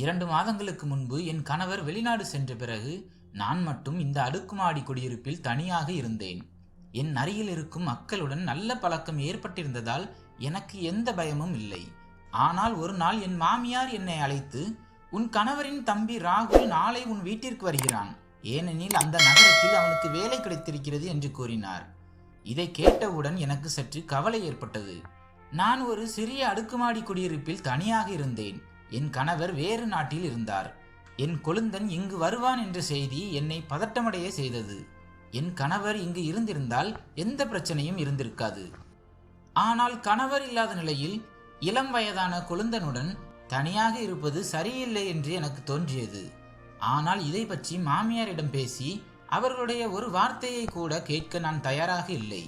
இரண்டு மாதங்களுக்கு முன்பு என் கணவர் வெளிநாடு சென்ற பிறகு நான் மட்டும் இந்த அடுக்குமாடி குடியிருப்பில் தனியாக இருந்தேன். என் அருகில் இருக்கும் மக்களுடன் நல்ல பழக்கம் ஏற்பட்டிருந்ததால் எனக்கு எந்த பயமும் இல்லை. ஆனால் ஒரு நாள் என் மாமியார் என்னை அழைத்து உன் கணவரின் தம்பி ராகுல் நாளை உன் வீட்டிற்கு வருகிறான். ஏனெனில் அந்த நகரத்தில் அவனுக்கு வேலை கிடைத்திருக்கிறது என்று கூறினார். இதை கேட்டவுடன் எனக்கு சற்று கவலை ஏற்பட்டது. நான் ஒரு சிறிய அடுக்குமாடி குடியிருப்பில் தனியாக இருந்தேன். என் கணவர் வேறு நாட்டில் இருந்தார். என் கொழுந்தன் இங்கு வருவான் என்ற செய்தி என்னை பதட்டமடைய செய்தது. என் கணவர் இங்கு இருந்திருந்தால் எந்த பிரச்சனையும் இருந்திருக்காது. ஆனால் கணவர் இல்லாத நிலையில் இளம் வயதான கொழுந்தனுடன் தனியாக இருப்பது சரியில்லை என்று எனக்கு தோன்றியது. ஆனால் இதை பற்றி மாமியாரிடம் பேசி அவர்களுடைய ஒரு வார்த்தையை கூட கேட்க நான் தயாராக இல்லை.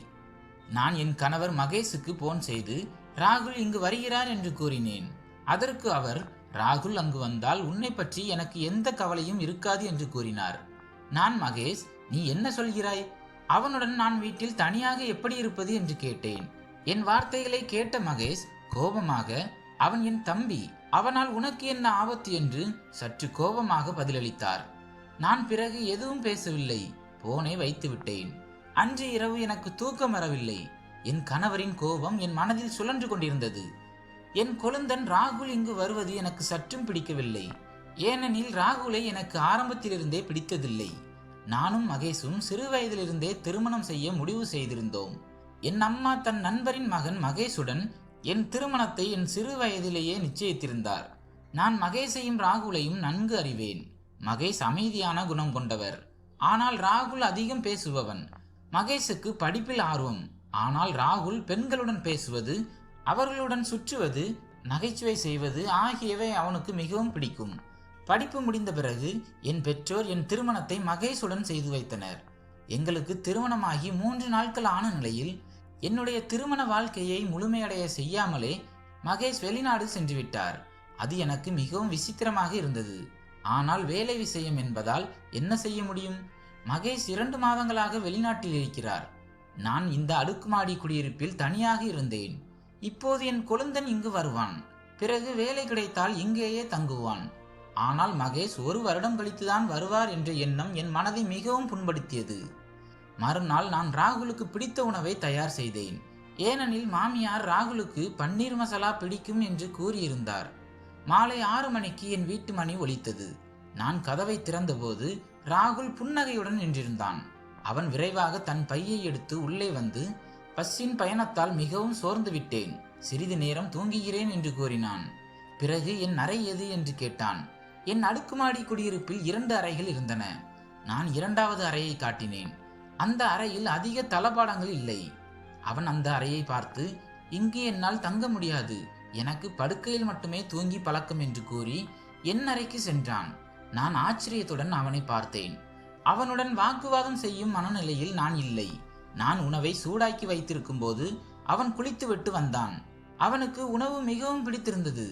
நான் என் கணவர் மகேஷுக்கு போன் செய்து ராகுல் இங்கு வருகிறார் என்று கூறினேன். அதற்கு அவர் ராகுல் அங்கு வந்தால் உன்னை பற்றி எனக்கு எந்த கவலையும் இருக்காது என்று கூறினார். நான் மகேஷ் நீ என்ன சொல்கிறாய்? அவனுடன் நான் வீட்டில் தனியாக எப்படி இருப்பது என்று கேட்டேன். என் வார்த்தைகளை கேட்ட மகேஷ் கோபமாக அவன் என் தம்பி அவனால் உனக்கு என்ன ஆபத்து? என்று சற்று கோபமாக பதிலளித்தார். நான் பிறகு எதுவும் பேசவில்லை. போனை வைத்து விட்டேன். அன்று இரவு எனக்கு தூக்கம் வரவில்லை. என் கணவரின் கோபம் என் மனதில் சுழன்று கொண்டிருந்தது. என் கொழுந்தன் ராகுல் இங்கு வருவது எனக்கு சற்றும் பிடிக்கவில்லை. ஏனெனில் ராகுலை எனக்கு ஆரம்பத்திலிருந்தே பிடித்ததில்லை. நானும் மகேஷும் சிறு வயதிலிருந்தே திருமணம் செய்ய முடிவு செய்திருந்தோம். என் அம்மா தன் நண்பரின் மகன் மகேஷுடன் என் திருமணத்தை என் சிறு வயதிலேயே நிச்சயித்திருந்தார். நான் மகேஷையும் ராகுலையும் நன்கு அறிவேன். மகேஷ் அமைதியான குணம் கொண்டவர். ஆனால் ராகுல் அதிகம் பேசுபவன். மகேஷுக்கு படிப்பில் ஆர்வம். ஆனால் ராகுல் பெண்களுடன் பேசுவது அவர்களுடன் சுற்றுவது நகைச்சுவை செய்வது ஆகியவை அவனுக்கு மிகவும் பிடிக்கும். படிப்பு முடிந்த பிறகு என் பெற்றோர் என் திருமணத்தை மகேஷுடன் செய்து வைத்தனர். எங்களுக்கு திருமணமாகி மூன்று நாட்கள் ஆன நிலையில் என்னுடைய திருமண வாழ்க்கையை முழுமையடைய செய்யாமலே மகேஷ் வெளிநாடு சென்றுவிட்டார் அது எனக்கு மிகவும் விசித்திரமாக இருந்தது. ஆனால் வேலை விஷயம் என்பதால் என்ன செய்ய முடியும்? மகேஷ் இரண்டு மாதங்களாக வெளிநாட்டில் இருக்கிறார். நான் இந்த அடுக்குமாடி குடியிருப்பில் தனியாக இருந்தேன். இப்போது என் கொழுந்தன் இங்கு வருவான். பிறகு வேலை கிடைத்தால் இங்கேயே தங்குவான். ஆனால் மகேஷ் ஒரு வருடம் கழித்துதான் வருவார் என்ற எண்ணம் என் மனதை மிகவும் புண்படுத்தியது. மறுநாள் நான் ராகுலுக்கு பிடித்த உணவை தயார் செய்தேன். ஏனெனில் மாமியார் ராகுலுக்கு பன்னீர் மசாலா பிடிக்கும் என்று கூறியிருந்தார். மாலை ஆறு மணிக்கு என் வீட்டு மணி ஒலித்தது. நான் கதவை திறந்தபோது ராகுல் புன்னகையுடன் நின்றிருந்தான். அவன் விரைவாக தன் பையை எடுத்து உள்ளே வந்து பஸ்ஸின் பயணத்தால் மிகவும் சோர்ந்து விட்டேன். சிறிது நேரம் தூங்குகிறேன் என்று கூறினான். பிறகு என் அறை எது என்று கேட்டான். என் அடுக்குமாடி குடியிருப்பில் இரண்டு அறைகள் இருந்தன. நான் இரண்டாவது அறையை காட்டினேன். அந்த அறையில் அதிக தளபாடங்கள் இல்லை. அவன் அந்த அறையை பார்த்து இங்கு என்னால் தங்க முடியாது. எனக்கு படுக்கையில் மட்டுமே தூங்கி பழக்கம் என்று கூறி என் அறைக்கு சென்றான். நான் ஆச்சரியத்துடன் அவனை பார்த்தேன். அவனுடன் வாக்குவாதம் செய்யும் மனநிலையில் நான் இல்லை. நான் உணவை சூடாக்கி வைத்திருக்கும் போது அவன் குளித்துவிட்டு வந்தான். அவனுக்கு உணவு மிகவும் பிடித்திருந்தது.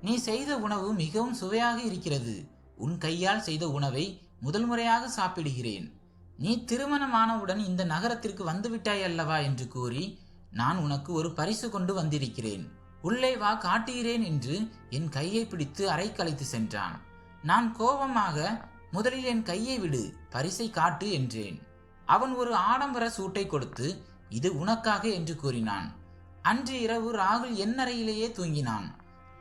நீ செய்த உணவு மிகவும் சுவையாக இருக்கிறது. உன் கையால் செய்த உணவை முதல் முறையாக சாப்பிடுகிறேன். நீ திருமணமானவுடன் இந்த நகரத்திற்கு வந்துவிட்டாய் அல்லவா? என்று கூறி நான் உனக்கு ஒரு பரிசு கொண்டு வந்திருக்கிறேன். உள்ளே வா காட்டுகிறேன் என்று என் கையை பிடித்து அறைக்கு சென்றான். நான் கோபமாக முதலில் என் கையை விடு பரிசை காட்டு என்றேன். அவன் ஒரு ஆடம்பர சூட்டை கொடுத்து இது உனக்காக என்று கூறினான். அன்று இரவு ராகுல் என்னறையிலேயே தூங்கினான்.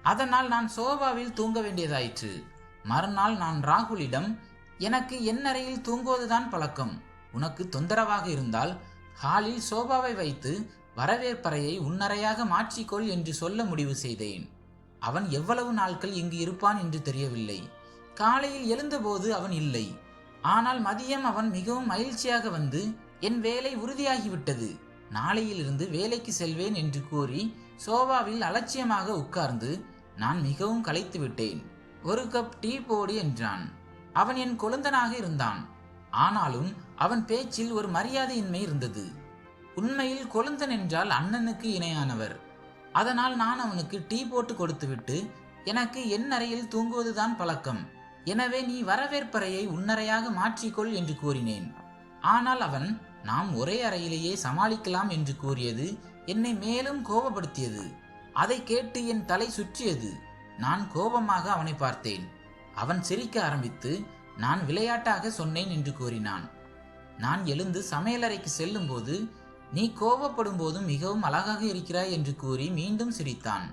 அதனால் நான் சோபாவில் தூங்க வேண்டியதாயிற்று. மறுநாள் நான் ராகுலிடம் எனக்கு என்னறையில் தூங்குவதுதான் பழக்கம். உனக்கு தொந்தரவாக இருந்தால் ஹாலில் சோபாவை வைத்து வரவேற்பறையை உன்னறையாக மாற்றிக்கொள் என்று சொல்ல முடிவு செய்தேன். அவன் எவ்வளவு நாட்கள் இங்கு இருப்பான் என்று தெரியவில்லை. காலையில் எழுந்தபோது அவன் இல்லை. ஆனால் மதியம் அவன் மிகவும் மகிழ்ச்சியாக வந்து என் வேலை உறுதியாகிவிட்டது. நாளையிலிருந்து வேலைக்கு செல்வேன் என்று கூறி சோபாவில் அலட்சியமாக உட்கார்ந்து நான் மிகவும் களைத்து விட்டேன். ஒரு கப் டீ போடு என்றான். அவன் என் கொழுந்தனாக இருந்தான். ஆனாலும் அவன் பேச்சில் ஒரு மரியாதையின்மை இருந்தது. உண்மையில் கொழுந்தன் என்றால் அண்ணனுக்கு இணையானவர். அதனால் நான் அவனுக்கு டீ போட்டு கொடுத்துவிட்டு எனக்கு என் அறையில் தூங்குவதுதான் பழக்கம். எனவே நீ வரவேற்பறையை உன்னறையாக மாற்றிக்கொள் என்று கூறினேன். ஆனால் அவன் நாம் ஒரே அறையிலேயே சமாளிக்கலாம் என்று கூறியது என்னை மேலும் கோபப்படுத்தியது. அதை கேட்டு என் தலை சுற்றியது. நான் கோபமாக அவனை பார்த்தேன். அவன் சிரிக்க ஆரம்பித்து நான் விளையாட்டாக சொன்னேன் என்று கூறினான். நான் எழுந்து சமையலறைக்கு செல்லும்போது நீ கோபப்படும் போது மிகவும் அழகாக இருக்கிறாய் என்று கூறி மீண்டும் சிரித்தான்.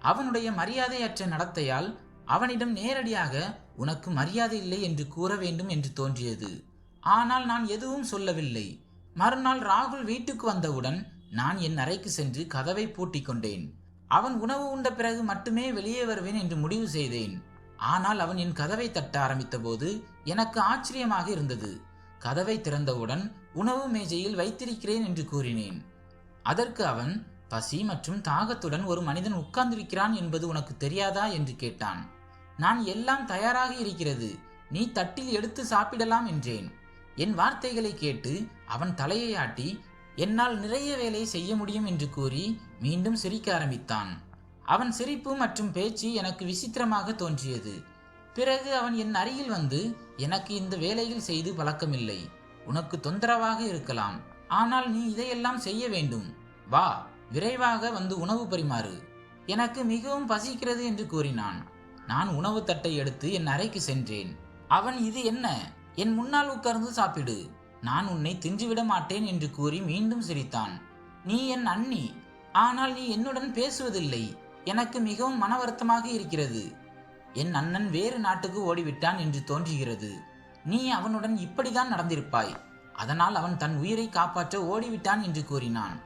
அவனுடைய மரியாதையற்ற நடத்தையால் அவனிடம் நேரடியாக உனக்கு மரியாதை இல்லை என்று கூற வேண்டும் என்று தோன்றியது. ஆனால் நான் எதுவும் சொல்லவில்லை. மறுநாள் ராகுல் வீட்டுக்கு வந்தவுடன் நான் என் அறைக்கு சென்று கதவை பூட்டிக் கொண்டேன். அவன் உணவு உண்ட பிறகு மட்டுமே வெளியே வருவேன் என்று முடிவு செய்தேன். ஆனால் அவன் என் கதவை தட்ட ஆரம்பித்தபோது எனக்கு ஆச்சரியமாக இருந்தது. கதவை திறந்தவுடன் உணவு மேஜையில் வைத்திருக்கிறேன் என்று கூறினேன். அதற்கு அவன் பசி மற்றும் தாகத்துடன் ஒரு மனிதன் உட்கார்ந்திருக்கிறான் என்பது உனக்கு தெரியாதா? என்று கேட்டான். நான் எல்லாம் தயாராக இருக்கிறது. நீ தட்டில் எடுத்து சாப்பிடலாம் என்றேன். என் வார்த்தைகளை கேட்டு அவன் தலையை ஆட்டி என்னால் நிறைய வேலை செய்ய முடியும் என்று கூறி மீண்டும் சிரிக்க ஆரம்பித்தான். அவன் சிரிப்பு மற்றும் பேச்சு எனக்கு விசித்திரமாக தோன்றியது. பிறகு அவன் என் அருகில் வந்து எனக்கு இந்த வேலையில் செய்து பழக்கமில்லை. உனக்கு தொந்தரவாக இருக்கலாம். ஆனால் நீ இதையெல்லாம் செய்ய வேண்டும். வா விரைவாக வந்து உணவு பரிமாறு. எனக்கு மிகவும் பசிக்கிறது என்று கூறினான். நான் உணவு தட்டை எடுத்து என் அறைக்கு சென்றேன். அவன் இது என்ன? என் முன்னால் உட்கார்ந்து சாப்பிடு. நான் உன்னை தின்றுவிட மாட்டேன் என்று கூறி மீண்டும் சிரித்தான். நீ என் அண்ணி. ஆனால் நீ என்னுடன் பேசுவதில்லை. எனக்கு மிகவும் மன வருத்தமாக இருக்கிறது. என் அண்ணன் வேறு நாட்டுக்கு ஓடிவிட்டான் என்று தோன்றுகிறது. நீ அவனுடன் இப்படிதான் நடந்திருப்பாய். அதனால் அவன் தன் உயிரை காப்பாற்ற ஓடிவிட்டான் என்று கூறினான்.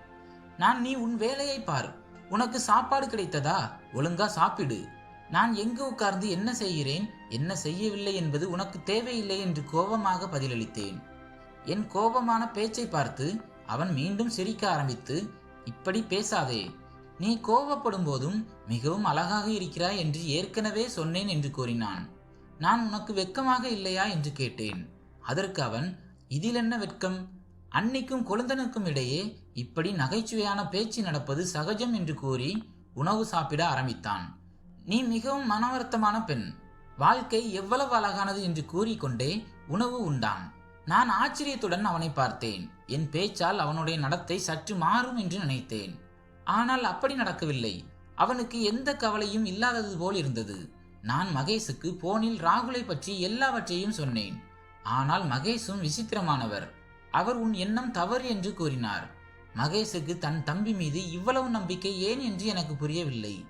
நான் நீ உன் வேலையை பார். உனக்கு சாப்பாடு கிடைத்ததா? ஒழுங்கா சாப்பிடு. நான் எங்கு உட்கார்ந்து என்ன செய்கிறேன்? என்ன செய்யவில்லை என்பது உனக்கு தேவையில்லை என்று கோபமாக பதிலளித்தேன். என் கோபமான பேச்சை பார்த்து அவன் மீண்டும் சிரிக்க ஆரம்பித்து இப்படி பேசாதே. நீ கோபப்படும் போதும் மிகவும் அழகாக இருக்கிறாய் என்று ஏற்கனவே சொன்னேன் என்று கூறினான். நான் உனக்கு வெட்கமாக இல்லையா? என்று கேட்டேன். அதற்கு அவன் இதில் என்ன வெட்கம்? அன்னைக்கும் கொழுந்தனுக்கும் இடையே இப்படி நகைச்சுவையான பேச்சு நடப்பது சகஜம் என்று கூறி உணவு சாப்பிட ஆரம்பித்தான். நீ மிகவும் மனவருத்தமான பெண். வாழ்க்கை எவ்வளவு அழகானது என்று கூறிக்கொண்டே உணவு உண்டான் நான் ஆச்சரியத்துடன் அவனை பார்த்தேன். என் பேச்சால் அவனுடைய நடத்தை சற்று மாறும் என்று நினைத்தேன். ஆனால் அப்படி நடக்கவில்லை. அவனுக்கு எந்த கவலையும் இல்லாதது போல் இருந்தது. நான் மகேஷுக்கு போனில் ராகுலை பற்றி எல்லாவற்றையும் சொன்னேன். ஆனால் மகேஷும் விசித்திரமானவர். அவர் உன் எண்ணம் தவறு என்று கூறினார். மகேஷுக்கு தன் தம்பி மீது இவ்வளவு நம்பிக்கை ஏன் என்று எனக்கு புரியவில்லை.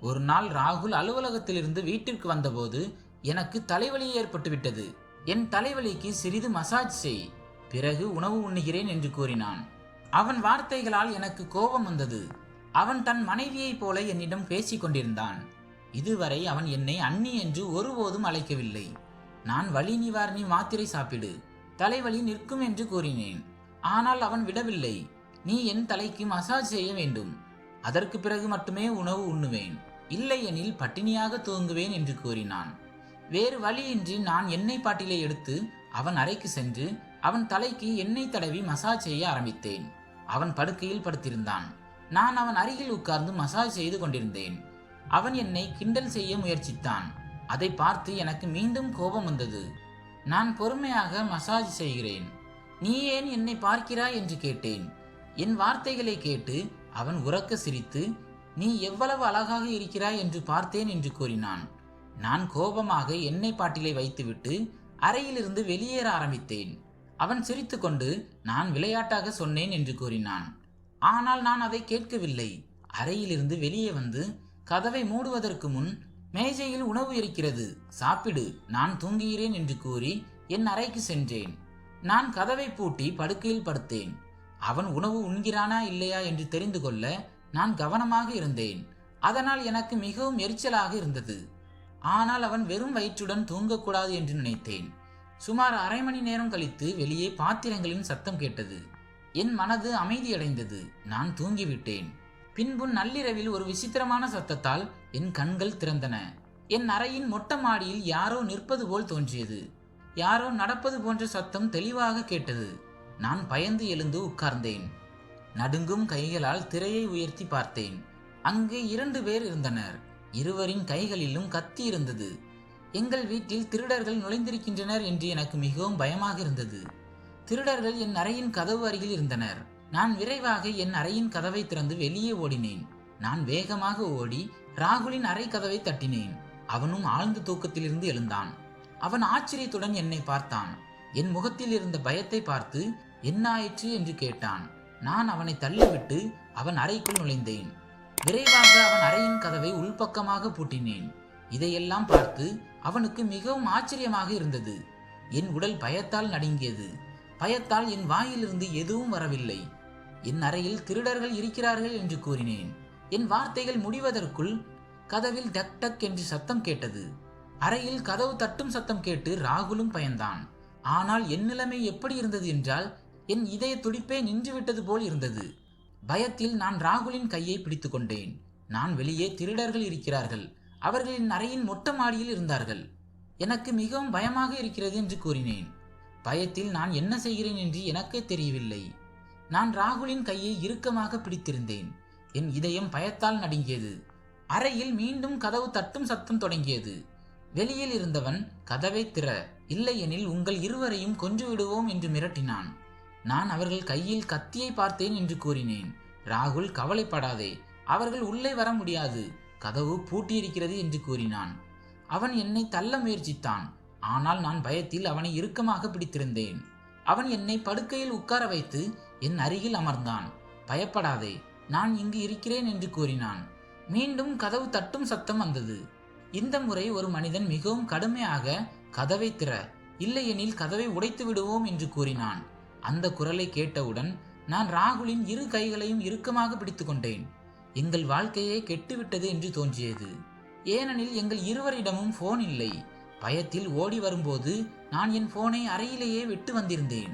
ஒரு நாள் ராகுல் அலுவலகத்திலிருந்து வீட்டிற்கு வந்தபோது எனக்கு தலைவலி ஏற்பட்டுவிட்டது. என் தலைவலிக்கு சிறிது மசாஜ் செய். பிறகு உணவு உண்ணுகிறேன் என்று கூறினான். அவன் வார்த்தைகளால் எனக்கு கோபம் வந்தது. அவன் தன் மனைவியைப் போல என்னிடம் பேசிக் கொண்டிருந்தான். இதுவரை அவன் என்னை அண்ணி என்று ஒருபோதும் அழைக்கவில்லை. நான் வலி நிவாரணி மாத்திரை சாப்பிடு. தலைவலி நிற்கும் என்று கூறினேன். ஆனால் அவன் விடவில்லை. நீ என் தலைக்கு மசாஜ் செய்ய வேண்டும். அதற்கு பிறகு மட்டுமே உணவு உண்ணுவேன். இல்லையெனில் பட்டினியாக தூங்குவேன் என்று கூறினான். வேறு வழியின்றி நான் எண்ணெய் பாட்டிலை எடுத்து அவன் அறைக்கு சென்று அவன் தலைக்கு எண்ணெய் தடவி மசாஜ் செய்ய ஆரம்பித்தேன். அவன் படுக்கையில் படுத்திருந்தான். நான் அவன் அருகில் உட்கார்ந்து மசாஜ் செய்து கொண்டிருந்தேன். அவன் என்னை கிண்டல் செய்ய முயற்சித்தான். அதை பார்த்து எனக்கு மீண்டும் கோபம் வந்தது. நான் பொறுமையாக மசாஜ் செய்கிறேன். நீ ஏன் என்னை பார்க்கிறாய் என்று கேட்டேன். என் வார்த்தைகளை கேட்டு அவன் உறக்க சிரித்து நீ எவ்வளவு அழகாக இருக்கிறாய் என்று பார்த்தேன் என்று கூறினான். நான் கோபமாக எண்ணெய் பாட்டிலை வைத்துவிட்டு அறையிலிருந்து வெளியேற ஆரம்பித்தேன். அவன் சிரித்துக்கொண்டு நான் விளையாட்டாக சொன்னேன் என்று கூறினான். ஆனால் நான் அதை கேட்கவில்லை. அறையிலிருந்து வெளியே வந்து கதவை மூடுவதற்கு முன் மேஜையில் உணவு இருக்கிறது. சாப்பிடு நான் தூங்குகிறேன் என்று கூறி என் அறைக்கு சென்றேன். நான் கதவை பூட்டி படுக்கையில் படுத்தேன். அவன் உணவு உண்கிறானா இல்லையா? என்று தெரிந்து கொள்ள நான் கவனமாக இருந்தேன். அதனால் எனக்கு மிகவும் எரிச்சலாக இருந்தது. ஆனால் அவன் வெறும் வயிற்றுடன் தூங்கக்கூடாது என்று நினைத்தேன். சுமார் அரை மணி நேரம் கழித்து வெளியே பாத்திரங்களின் சத்தம் கேட்டது. என் மனது அமைதியடைந்தது. நான் தூங்கிவிட்டேன். பின்பு நள்ளிரவில் ஒரு விசித்திரமான சத்தத்தால் என் கண்கள் திறந்தன. என் அறையின் மொட்டை மாடியில் யாரோ நிற்பது போல் தோன்றியது. யாரோ நடப்பது போன்ற சத்தம் தெளிவாக கேட்டது. நான் பயந்து எழுந்து உட்கார்ந்தேன். நடுங்கும் கைகளால் திரையை உயர்த்தி பார்த்தேன். அங்கு இரண்டு பேர் இருந்தனர். இருவரின் கைகளிலும் கத்தி இருந்தது. எங்கள் வீட்டில் திருடர்கள் நுழைந்திருக்கின்றனர் என்று எனக்கு மிகவும் பயமாக இருந்தது. திருடர்கள் என் அறையின் கதவு அருகில் இருந்தனர். நான் விரைவாக என் அறையின் கதவை திறந்து வெளியே ஓடினேன். நான் வேகமாக ஓடி ராகுலின் அறை கதவை தட்டினேன். அவனும் ஆழ்ந்த தூக்கத்திலிருந்து எழுந்தான். அவன் ஆச்சரியத்துடன் என்னை பார்த்தான். என் முகத்தில் இருந்த பயத்தை பார்த்து என்ன ஆயிற்று? என்று கேட்டான். நான் அவனை தள்ளிவிட்டு அவன் அறைக்குள் நுழைந்தேன். விரைவாக அவன் அறையின் கதவை உள்பக்கமாக பூட்டினேன். இதையெல்லாம் பார்த்து அவனுக்கு மிகவும் ஆச்சரியமாக இருந்தது. என் உடல் பயத்தால் நடுங்கியது. பயத்தால் என் வாயிலிருந்து எதுவும் வரவில்லை. என் அறையில் திருடர்கள் இருக்கிறார்கள் என்று கூறினேன். என் வார்த்தைகள் முடிவதற்குள் கதவில் டக் டக் என்று சத்தம் கேட்டது. அறையில் கதவு தட்டும் சத்தம் கேட்டு ராகுலும் பயந்தான். ஆனால் என் நிலைமை எப்படி இருந்தது என்றால் என் இதய துடிப்பே நின்றுவிட்டது போல் இருந்தது. பயத்தில் நான் ராகுலின் கையை பிடித்துக்கொண்டேன் நான் வெளியே திருடர்கள் இருக்கிறார்கள். அவர்களின் அறையின் மொட்டை மாடியில் இருந்தார்கள். எனக்கு மிகவும் பயமாக இருக்கிறது என்று கூறினேன். பயத்தில் நான் என்ன செய்கிறேன் என்று எனக்கே தெரியவில்லை. நான் ராகுலின் கையை இறுக்கமாக பிடித்திருந்தேன். என் இதயம் பயத்தால் நடுங்கியது. அறையில் மீண்டும் கதவு தட்டும் சத்தம் தொடங்கியது. வெளியில் இருந்தவன் கதவை திற. இல்லையெனில் உங்கள் இருவரையும் கொன்று விடுவோம் என்று மிரட்டினான். நான் அவர்கள் கையில் கத்தியை பார்த்தேன் என்று கூறினேன். ராகுல் கவலைப்படாதே. அவர்கள் உள்ளே வர முடியாது. கதவு பூட்டியிருக்கிறது என்று கூறினான். அவன் என்னை தள்ள முயற்சித்தான். ஆனால் நான் பயத்தில் அவனை இறுக்கமாக பிடித்திருந்தேன். அவன் என்னை படுக்கையில் உட்கார வைத்து என் அருகில் அமர்ந்தான். பயப்படாதே நான் இங்கு இருக்கிறேன் என்று கூறினான். மீண்டும் கதவு தட்டும் சத்தம் வந்தது. இந்த முறை ஒரு மனிதன் மிகவும் கடுமையாக கதவை திற இல்லையெனில் கதவை உடைத்து விடுவோம் என்று கூறினான். அந்த குரலை கேட்டவுடன் நான் ராகுலின் இரு கைகளையும் இறுக்கமாக பிடித்துக்கொண்டேன். எங்கள் வாழ்க்கையே கெட்டுவிட்டது என்று தோன்றியது. ஏனெனில் எங்கள் இருவரிடமும் போன் இல்லை. பயத்தில் ஓடி வரும்போது நான் என் போனை அறையிலேயே விட்டு வந்திருந்தேன்.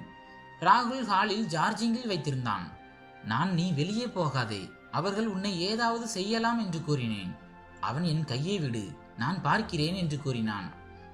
ராகுல் ஹாலில் ஜார்ஜிங்கில் வைத்திருந்தான். நான் நீ வெளியே போகாதே. அவர்கள் உன்னை ஏதாவது செய்யலாம் என்று கூறினேன். அவன் என் கையை விடு. நான் பார்க்கிறேன் என்று கூறினான்.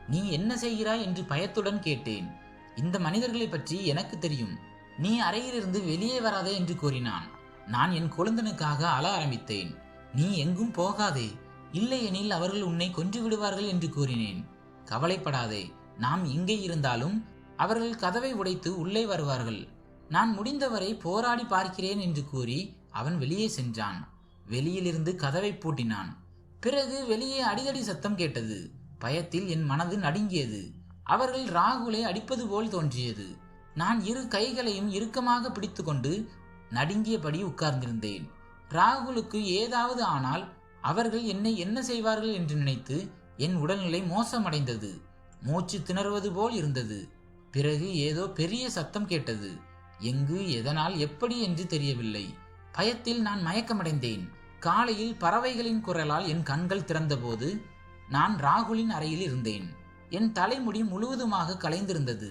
நீ என்ன செய்கிறாய்? என்று பயத்துடன் கேட்டேன். இந்த மனிதர்களை பற்றி எனக்கு தெரியும். நீ அறையிலிருந்து வெளியே வராதே என்று கூறினான். நான் என் குழந்தனுக்காக அழ ஆரம்பித்தேன். நீ எங்கும் போகாதே. இல்லையெனில் அவர்கள் உன்னை கொன்று விடுவார்கள் என்று கூறினேன். கவலைப்படாதே. நாம் இங்கே இருந்தாலும் அவர்கள் கதவை உடைத்து உள்ளே வருவார்கள். நான் முடிந்தவரை போராடி பார்க்கிறேன் என்று கூறி அவன் வெளியே சென்றான். வெளியிலிருந்து கதவை பூட்டினான். பிறகு வெளியே அடிதடி சத்தம் கேட்டது. பயத்தில் என் மனது நடுங்கியது. அவர்கள் ராகுலை அடிப்பது போல் தோன்றியது. நான் இரு கைகளையும் இறுக்கமாக பிடித்துக்கொண்டு நடுங்கியபடி உட்கார்ந்திருந்தேன். ராகுலுக்கு ஏதாவது ஆனால் அவர்கள் என்னை என்ன செய்வார்கள் என்று நினைத்து என் உடல்நிலை மோசமடைந்தது. மூச்சு திணறுவது போல் இருந்தது. பிறகு ஏதோ பெரிய சத்தம் கேட்டது. எங்கு எதனால் எப்படி என்று தெரியவில்லை. பயத்தில் நான் மயக்கமடைந்தேன். காலையில் பறவைகளின் குரலால் என் கண்கள் திறந்தபோது நான் ராகுலின் அறையில் இருந்தேன். என் தலைமுடி முழுவதுமாக கலைந்திருந்தது.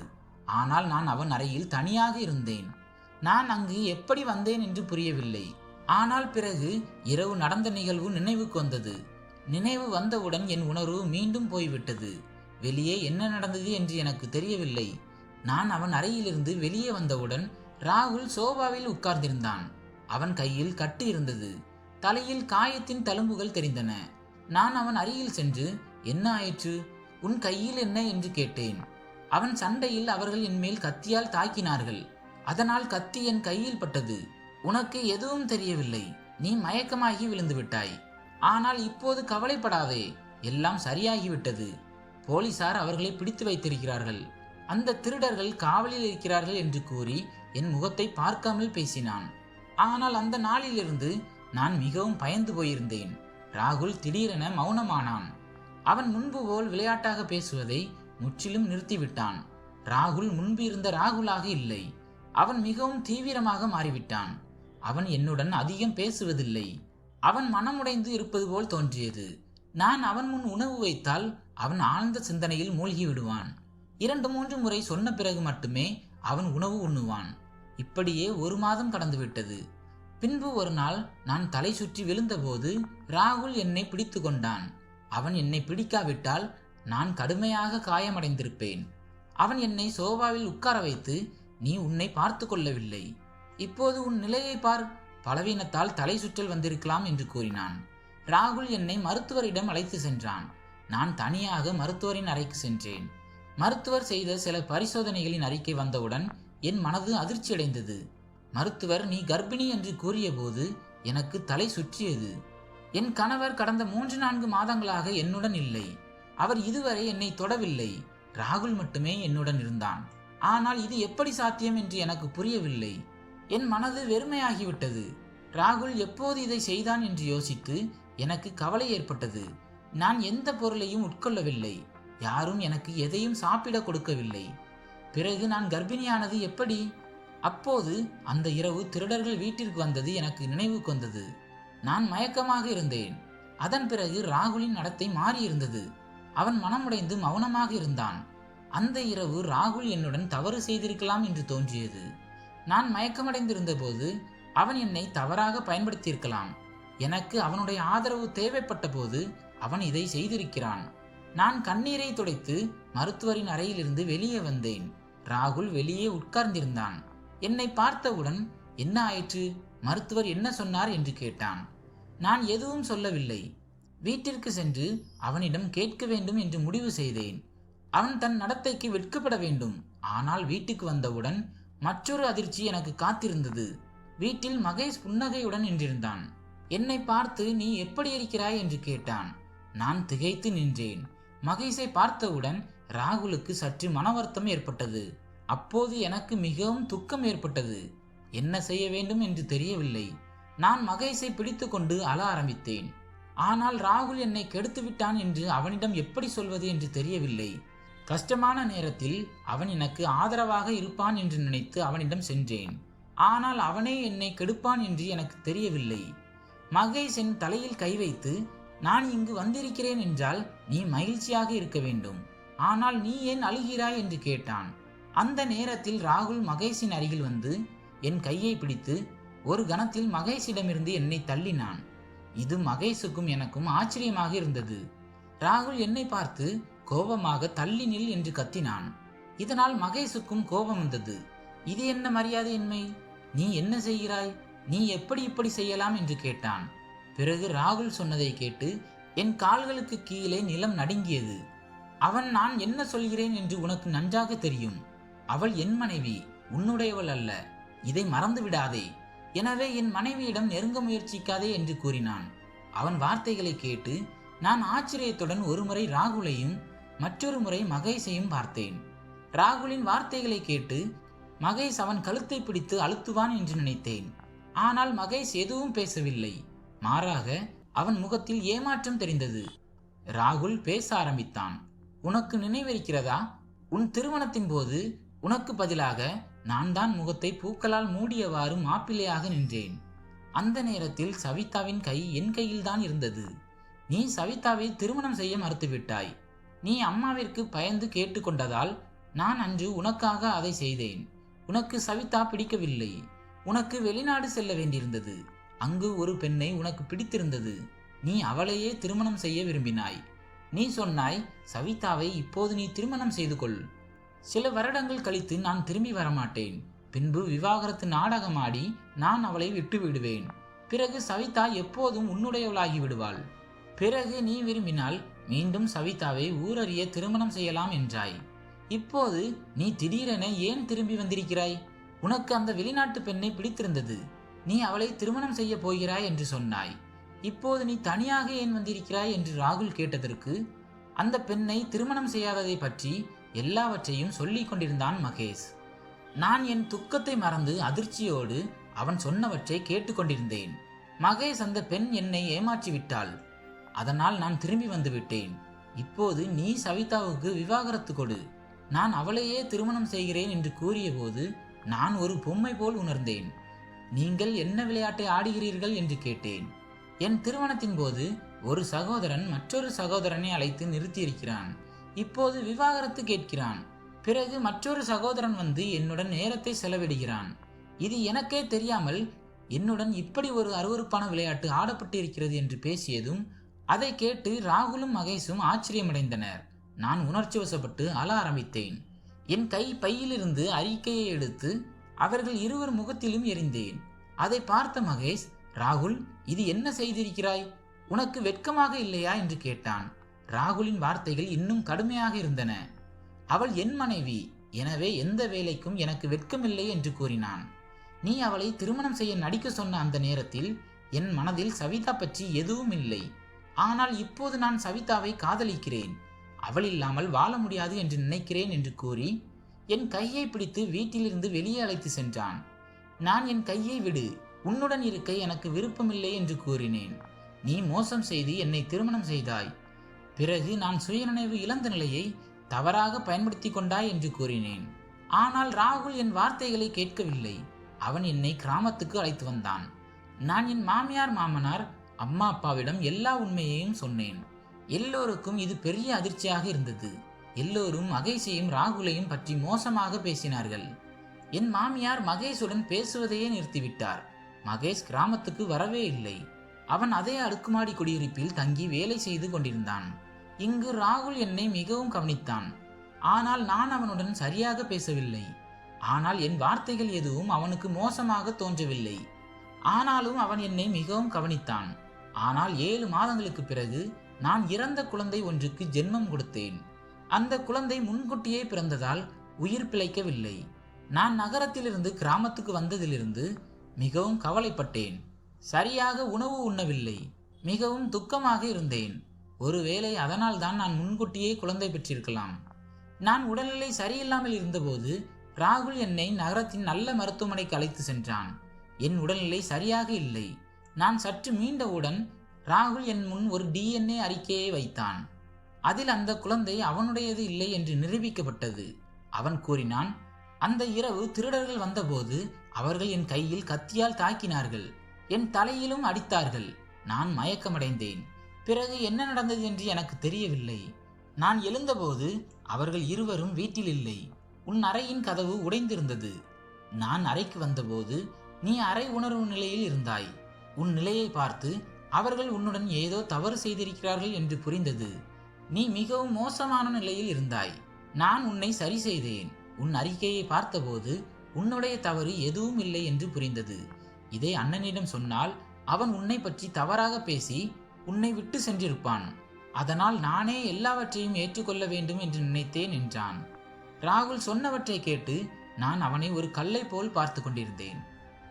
ஆனால் நான் அவன் அறையில் தனியாக இருந்தேன். நான் அங்கு எப்படி வந்தேன் என்று புரியவில்லை. ஆனால் பிறகு இரவு நடந்த நிகழ்வு நினைவுக்கு வந்தது. நினைவு வந்தவுடன் என் உணர்வு மீண்டும் போய்விட்டது. வெளியே என்ன நடந்தது என்று எனக்கு தெரியவில்லை. நான் அவன் அறையிலிருந்து வெளியே வந்தவுடன் ராகுல் சோபாவில் உட்கார்ந்திருந்தான். அவன் கையில் கட்டு இருந்தது. தலையில் காயத்தின் தழும்புகள் தெரிந்தன. நான் அவன் அருகில் சென்று என்ன ஆயிற்று? உன் கையில் என்ன என்று கேட்டேன். அவன் சண்டையில் அவர்கள் என் மேல் கத்தியால் தாக்கினார்கள். அதனால் கத்தி என் கையில் பட்டது. உனக்கு எதுவும் தெரியவில்லை. நீ மயக்கமாகி விழுந்து விட்டாய் ஆனால் இப்போது கவலைப்படாதே. எல்லாம் சரியாகிவிட்டது. போலீசார் அவர்களை பிடித்து வைத்திருக்கிறார்கள். அந்த திருடர்கள் காவலில் இருக்கிறார்கள் என்று கூறி என் முகத்தை பார்க்காமல் பேசினான். ஆனால் அந்த நாளிலிருந்து நான் மிகவும் பயந்து போயிருந்தேன். ராகுல் திடீரென மௌனமானான். அவன் முன்பு போல் விளையாட்டாக பேசுவதை முற்றிலும் நிறுத்திவிட்டான். ராகுல் முன்பு இருந்த ராகுலாக இல்லை. அவன் மிகவும் தீவிரமாக மாறிவிட்டான். அவன் என்னுடன் அதிகம் பேசுவதில்லை. அவன் மனமுடைந்து இருப்பது போல் தோன்றியது. நான் அவன் முன் உணவு வைத்தால் அவன் ஆழ்ந்த சிந்தனையில் மூழ்கி விடுவான். இரண்டு மூன்று முறை சொன்ன பிறகு மட்டுமே அவன் உணவு உண்ணுவான். இப்படியே ஒரு மாதம் கடந்துவிட்டது. பின்பு ஒரு நாள் நான் தலை சுற்றி விழுந்தபோது ராகுல் என்னை பிடித்து கொண்டான். அவன் என்னை பிடிக்காவிட்டால் நான் கடுமையாக காயமடைந்திருப்பேன். அவன் என்னை சோபாவில் உட்கார வைத்து நீ உன்னை பார்த்து கொள்ளவில்லை. இப்போது உன் நிலையை பார். பலவீனத்தால் தலை சுற்றல் வந்திருக்கலாம் என்று கூறினான். ராகுல் என்னை மருத்துவரிடம் அழைத்து சென்றான். நான் தனியாக மருத்துவரின் அறைக்கு சென்றேன். மருத்துவர் செய்த சில பரிசோதனைகளின் அறிக்கை வந்தவுடன் என் மனது அதிர்ச்சியடைந்தது. மருத்துவர் நீ கர்ப்பிணி என்று கூறியபோது எனக்கு தலை சுற்றியது. என் கணவர் கடந்த மூன்று நான்கு மாதங்களாக என்னுடன் இல்லை. அவர் இதுவரை என்னை தொடவில்லை. ராகுல் மட்டுமே என்னுடன் இருந்தான். ஆனால் இது எப்படி சாத்தியம் என்று எனக்கு புரியவில்லை. என் மனது வெறுமையாகிவிட்டது. ராகுல் எப்போது இதை செய்தான் என்று யோசித்து எனக்கு கவலை ஏற்பட்டது. நான் எந்த பொருளையும் உட்கொள்ளவில்லை. யாரும் எனக்கு எதையும் சாப்பிட கொடுக்கவில்லை. பிறகு நான் கர்ப்பிணியானது எப்படி? அப்போது அந்த இரவு திருடர்கள் வீட்டிற்கு வந்தது எனக்கு நினைவுக்கு வந்தது நான் மயக்கமாக இருந்தேன். அதன் பிறகு ராகுலின் நடத்தை மாறியிருந்தது. அவன் மனமுடைந்து மௌனமாக இருந்தான். அந்த இரவு ராகுல் என்னுடன் தவறு செய்திருக்கலாம் என்று தோன்றியது. நான் மயக்கமடைந்திருந்த போது அவன் என்னை தவறாக பயன்படுத்தியிருக்கலாம். எனக்கு அவனுடைய ஆதரவு தேவைப்பட்ட போது அவன் இதை செய்திருக்கிறான். நான் கண்ணீரை துடைத்து மருத்துவரின் அறையிலிருந்து வெளியே வந்தேன். ராகுல் வெளியே உட்கார்ந்திருந்தான். என்னை பார்த்தவுடன் என்ன ஆயிற்று? மருத்துவர் என்ன சொன்னார் என்று கேட்டான். நான் எதுவும் சொல்லவில்லை. வீட்டிற்கு சென்று அவனிடம் கேட்க வேண்டும் என்று முடிவு செய்தேன். அவன் தன் நடத்தைக்கு வெட்கப்பட வேண்டும். ஆனால் வீட்டுக்கு வந்தவுடன் மற்றொரு அதிர்ச்சி எனக்கு காத்திருந்தது. வீட்டில் மகேஷ் புன்னகையுடன் நின்றிருந்தான். என்னை பார்த்து நீ எப்படி இருக்கிறாய்? என்று கேட்டான். நான் திகைத்து நின்றேன். மகேஷை பார்த்தவுடன் ராகுலுக்கு சற்று மனவருத்தம் ஏற்பட்டது. அப்போது எனக்கு மிகவும் துக்கம் ஏற்பட்டது. என்ன செய்ய வேண்டும் என்று தெரியவில்லை. நான் மகேஷை பிடித்துக்கொண்டு அழ ஆரம்பித்தேன். ஆனால் ராகுல் என்னை கெடுத்து விட்டான் என்று அவனிடம் எப்படி சொல்வது என்று தெரியவில்லை. கஷ்டமான நேரத்தில் அவன் எனக்கு ஆதரவாக இருப்பான் என்று நினைத்து அவனிடம் சென்றேன். ஆனால் அவனே என்னை கெடுப்பான் என்று எனக்கு தெரியவில்லை. மகேஷ் என் தலையில் கை வைத்து நான் இங்கு வந்திருக்கிறேன் என்றால் நீ மகிழ்ச்சியாக இருக்க வேண்டும். ஆனால் நீ ஏன் அழுகிறாய்? என்று கேட்டான். அந்த நேரத்தில் ராகுல் மகேஷின் அருகில் வந்து என் கையை பிடித்து ஒரு கணத்தில் மகேஷிடமிருந்து என்னை தள்ளினான். இது மகேஷுக்கும் எனக்கும் ஆச்சரியமாக இருந்தது. ராகுல் என்னை பார்த்து கோபமாக தள்ளி நில் என்று கத்தினான். இதனால் மகேஷுக்கும் கோபம் வந்தது. இது என்ன மரியாதையின்மை நீ என்ன செய்கிறாய்? நீ எப்படி இப்படி செய்யலாம் என்று கேட்டான். பிறகு ராகுல் சொன்னதை கேட்டு என் கால்களுக்கு கீழே நிலம் நடுங்கியது. அவன் நான் என்ன சொல்கிறேன் என்று உனக்கு நன்றாக தெரியும். அவள் என் மனைவி உன்னுடையவள் அல்ல. இதை மறந்து விடாதே எனவே என் மனைவியிடம் நெருங்க முயற்சிக்காதே என்று கூறினான். அவன் வார்த்தைகளை கேட்டு நான் ஆச்சரியத்துடன் ஒருமுறை ராகுலையும் மற்றொரு முறை மகேஷையும் பார்த்தேன். ராகுலின் வார்த்தைகளை கேட்டு மகேஷ் அவன் கழுத்தை பிடித்து அழுத்துவான் என்று நினைத்தேன். ஆனால் மகேஷ் எதுவும் பேசவில்லை. மாறாக அவன் முகத்தில் ஏமாற்றம் தெரிந்தது. ராகுல் பேச ஆரம்பித்தான். உனக்கு நினைவிருக்கிறதா? உன் திருமணத்தின் போது உனக்கு பதிலாக நான் தான் முகத்தை பூக்களால் மூடியவாறு மாப்பிள்ளையாக நின்றேன். அந்த நேரத்தில் சவிதாவின் கை என் கையில்தான் இருந்தது. நீ சவிதாவை திருமணம் செய்ய மறுத்துவிட்டாய். நீ அம்மாவிற்கு பயந்து கேட்டுக்கொண்டதால் நான் அன்று உனக்காக அதை செய்தேன். உனக்கு சவிதா பிடிக்கவில்லை. உனக்கு வெளிநாடு செல்ல வேண்டியிருந்தது. அங்கு ஒரு பெண்ணை உனக்கு பிடித்திருந்தது. நீ அவளையே திருமணம் செய்ய விரும்பினாய். நீ சொன்னாய் சவிதாவை இப்போது நீ திருமணம் செய்து கொள். சில வருடங்கள் கழித்து நான் திரும்பி வரமாட்டேன். பின்பு விவாகரத்து நாடகமாடி நான் அவளை விட்டு விடுவேன் பிறகு சவிதா எப்போதும் உன்னுடையவளாகி விடுவாள். பிறகு நீ விரும்பினால் மீண்டும் சவிதாவை ஊரறிய திருமணம் செய்யலாம் என்றாய். இப்போது நீ திடீரென ஏன் திரும்பி வந்திருக்கிறாய்? உனக்கு அந்த வெளிநாட்டு பெண்ணை பிடித்திருந்தது. நீ அவளை திருமணம் செய்ய போகிறாய் என்று சொன்னாய். இப்போது நீ தனியாக ஏன் வந்திருக்கிறாய்? என்று ராகுல் கேட்டதற்கு அந்த பெண்ணை திருமணம் செய்யாததை பற்றி எல்லாவற்றையும் சொல்லிக் கொண்டிருந்தான் மகேஷ். நான் என் துக்கத்தை மறந்து அதிர்ச்சியோடு அவன் சொன்னவற்றை கேட்டுக்கொண்டிருந்தேன் மகேஷ் அந்த பெண் என்னை ஏமாற்றி விட்டாள். அதனால் நான் திரும்பி வந்துவிட்டேன் இப்போது நீ சவிதாவுக்கு விவாகரத்து கொடு. நான் அவளையே திருமணம் செய்கிறேன் என்று கூறியபோது நான் ஒரு பொம்மை போல் உணர்ந்தேன். நீங்கள் என்ன விளையாட்டை ஆடுகிறீர்கள் என்று கேட்டேன். என் திருமணத்தின் போது ஒரு சகோதரன் மற்றொரு சகோதரனை அழைத்து நிறுத்தியிருக்கிறான். இப்போது விவாகரத்து கேட்கிறான். பிறகு மற்றொரு சகோதரன் வந்து என்னுடன் நேரத்தை செலவிடுகிறான். இது எனக்கே தெரியாமல் என்னுடன் இப்படி ஒரு அருவருப்பான விளையாட்டு ஆடப்பட்டிருக்கிறது என்று பேசியதும் அதை கேட்டு ராகுலும் மகேஷும் ஆச்சரியமடைந்தனர். நான் உணர்ச்சி வசப்பட்டு அழ ஆரம்பித்தேன். என் கை பையிலிருந்து அறிக்கையை எடுத்து அவர்கள் இருவர் முகத்திலும் எறிந்தேன். அதை பார்த்த மகேஷ் ராகுல் இது என்ன செய்திருக்கிறாய்? உனக்கு வெட்கமாக இல்லையா? என்று கேட்டான். ராகுலின் வார்த்தைகள் இன்னும் கடுமையாக இருந்தன. அவள் என் மனைவி எனவே எந்த வேலைக்கும் எனக்கு வெட்கமில்லை என்று கூறினான். நீ அவளை திருமணம் செய்ய நடிக்க சொன்ன அந்த நேரத்தில் என் மனதில் சவிதா பற்றி எதுவும் இல்லை. ஆனால் இப்போது நான் சவிதாவை காதலிக்கிறேன். அவள் இல்லாமல் வாழ முடியாது என்று நினைக்கிறேன் என்று கூறி என் கையை பிடித்து வீட்டிலிருந்து வெளியே அழைத்து சென்றான். நான் என் கையை விடு. உன்னுடன் இருக்க எனக்கு விருப்பமில்லை என்று கூறினேன். நீ மோசம் செய்து என்னை திருமணம் செய்தாய். பிறகு நான் சுயநினைவு இழந்த நிலையை தவறாக பயன்படுத்தி கொண்டாய் என்று கூறினேன். ஆனால் ராகுல் என் வார்த்தைகளை கேட்கவில்லை. அவன் என்னை கிராமத்துக்கு அழைத்து வந்தான். நான் என் மாமியார் மாமனார் அம்மா அப்பாவிடம் எல்லா உண்மையையும் சொன்னேன். எல்லோருக்கும் இது பெரிய அதிர்ச்சியாக இருந்தது. எல்லோரும் மகேஷையும் ராகுலையும் பற்றி மோசமாக பேசினார்கள். என் மாமியார் மகேஷுடன் பேசுவதையே நிறுத்திவிட்டார். மகேஷ் கிராமத்துக்கு வரவே இல்லை. அவன் அதே அடுக்குமாடி குடியிருப்பில் தங்கி வேலை செய்து கொண்டிருந்தான். இங்கு ராகுல் என்னை மிகவும் கவனித்தான். ஆனால் நான் அவனுடன் சரியாக பேசவில்லை. ஆனால் என் வார்த்தைகள் எதுவும் அவனுக்கு மோசமாக தோன்றவில்லை. ஆனாலும் அவன் என்னை மிகவும் கவனித்தான். ஆனால் ஏழு மாதங்களுக்கு பிறகு நான் இறந்த குழந்தை ஒன்றுக்கு ஜென்மம் கொடுத்தேன். அந்த குழந்தை முன்கூட்டியே பிறந்ததால் உயிர் பிழைக்கவில்லை. நான் நகரத்திலிருந்து கிராமத்துக்கு வந்ததிலிருந்து மிகவும் கவலைப்பட்டேன். சரியாக உணவு உண்ணவில்லை. மிகவும் துக்கமாக இருந்தேன். ஒருவேளை அதனால் தான் நான் முன்கூட்டியே குழந்தை பெற்றிருக்கலாம். நான் உடல்நிலை சரியில்லாமல் இருந்தபோது ராகுல் என்னை நகரத்தின் நல்ல மருத்துவமனைக்கு அழைத்து சென்றான். என் உடல்நிலை சரியாக இல்லை. நான் சற்று மீண்டவுடன் ராகுல் என் முன் ஒரு டிஎன்ஏ அறிக்கையை வைத்தான். அதில் அந்த குழந்தை அவனுடையது இல்லை என்று நிரூபிக்கப்பட்டது. அவன் கூறினான் அந்த இரவு திருடர்கள் வந்தபோது அவர்கள் என் கையில் கத்தியால் தாக்கினார்கள். என் தலையிலும் அடித்தார்கள். நான் மயக்கமடைந்தேன். பிறகு என்ன நடந்தது என்று எனக்கு தெரியவில்லை. நான் எழுந்தபோது அவர்கள் இருவரும் வீட்டில் இல்லை. உன் அறையின் கதவு உடைந்திருந்தது. நான் அறைக்கு வந்தபோது நீ அறை உணர்வு நிலையில் இருந்தாய். உன் நிலையை பார்த்து அவர்கள் உன்னுடன் ஏதோ தவறு செய்திருக்கிறார்கள் என்று புரிந்தது. நீ மிகவும் மோசமான நிலையில் இருந்தாய். நான் உன்னை சரி செய்தேன். உன் அறிக்கையை பார்த்தபோது உன்னுடைய தவறு எதுவும் இல்லை என்று புரிந்தது. இதை அண்ணனிடம் சொன்னால் அவன் உன்னை பற்றி தவறாக பேசி உன்னை விட்டு சென்றிருப்பான். அதனால் நானே எல்லாவற்றையும் ஏற்றுக்கொள்ள வேண்டும் என்று நினைத்தேன் என்றான். ராகுல் சொன்னவற்றை கேட்டு நான் அவனை ஒரு கல்லை போல் பார்த்து கொண்டிருந்தேன்.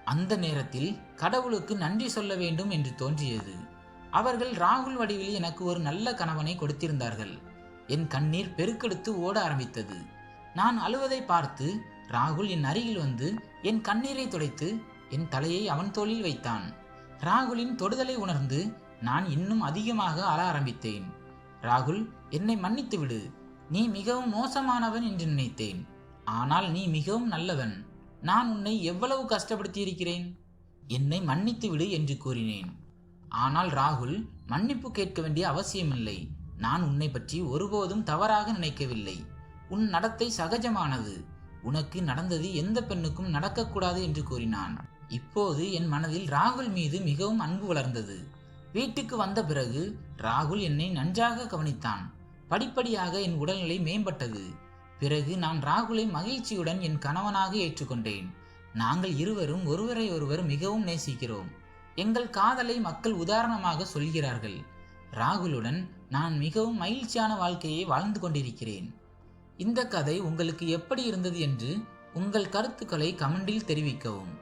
அந்த நேரத்தில் கடவுளுக்கு நன்றி சொல்ல வேண்டும் என்று தோன்றியது. அவர்கள் ராகுல் வடிவில் எனக்கு ஒரு நல்ல கணவனை கொடுத்திருந்தார்கள். என் கண்ணீர் பெருக்கெடுத்து ஓட ஆரம்பித்தது. நான் அழுவதை பார்த்து ராகுல் என் அருகில் வந்து என் கண்ணீரை துடைத்து என் தலையை அவன் தோளில் வைத்தான். ராகுலின் தொடுதலை உணர்ந்து நான் இன்னும் அதிகமாக அழ ஆரம்பித்தேன். ராகுல் என்னை மன்னித்து விடு. நீ மிகவும் மோசமானவன் என்று நினைத்தேன். ஆனால் நீ மிகவும் நல்லவன். நான் உன்னை எவ்வளவு கஷ்டப்படுத்தி இருக்கிறேன் என்னை மன்னித்து விடு என்று கூறினேன். ஆனால் ராகுல் மன்னிப்பு கேட்க வேண்டிய அவசியமில்லை. நான் உன்னை பற்றி ஒருபோதும் தவறாக நினைக்கவில்லை. உன் நடத்தை சகஜமானது. உனக்கு நடந்தது எந்த பெண்ணுக்கும் நடக்கக்கூடாது என்று கூறினான். இப்போது என் மனதில் ராகுல் மீது மிகவும் அன்பு வளர்ந்தது. வீட்டுக்கு வந்த பிறகு ராகுல் என்னை நன்றாக கவனித்தான். படிப்படியாக என் உடல்நிலை மேம்பட்டது. பிறகு நான் ராகுலை மகிழ்ச்சியுடன் என் கணவனாக ஏற்றுக்கொண்டேன். நாங்கள் இருவரும் ஒருவரை ஒருவர் மிகவும் நேசிக்கிறோம். எங்கள் காதலை மக்கள் உதாரணமாக சொல்கிறார்கள். ராகுலுடன் நான் மிகவும் மகிழ்ச்சியான வாழ்க்கையை வாழ்ந்து கொண்டிருக்கிறேன். இந்த கதை உங்களுக்கு எப்படி இருந்தது என்று உங்கள் கருத்துக்களை கமெண்டில் தெரிவிக்கவும்.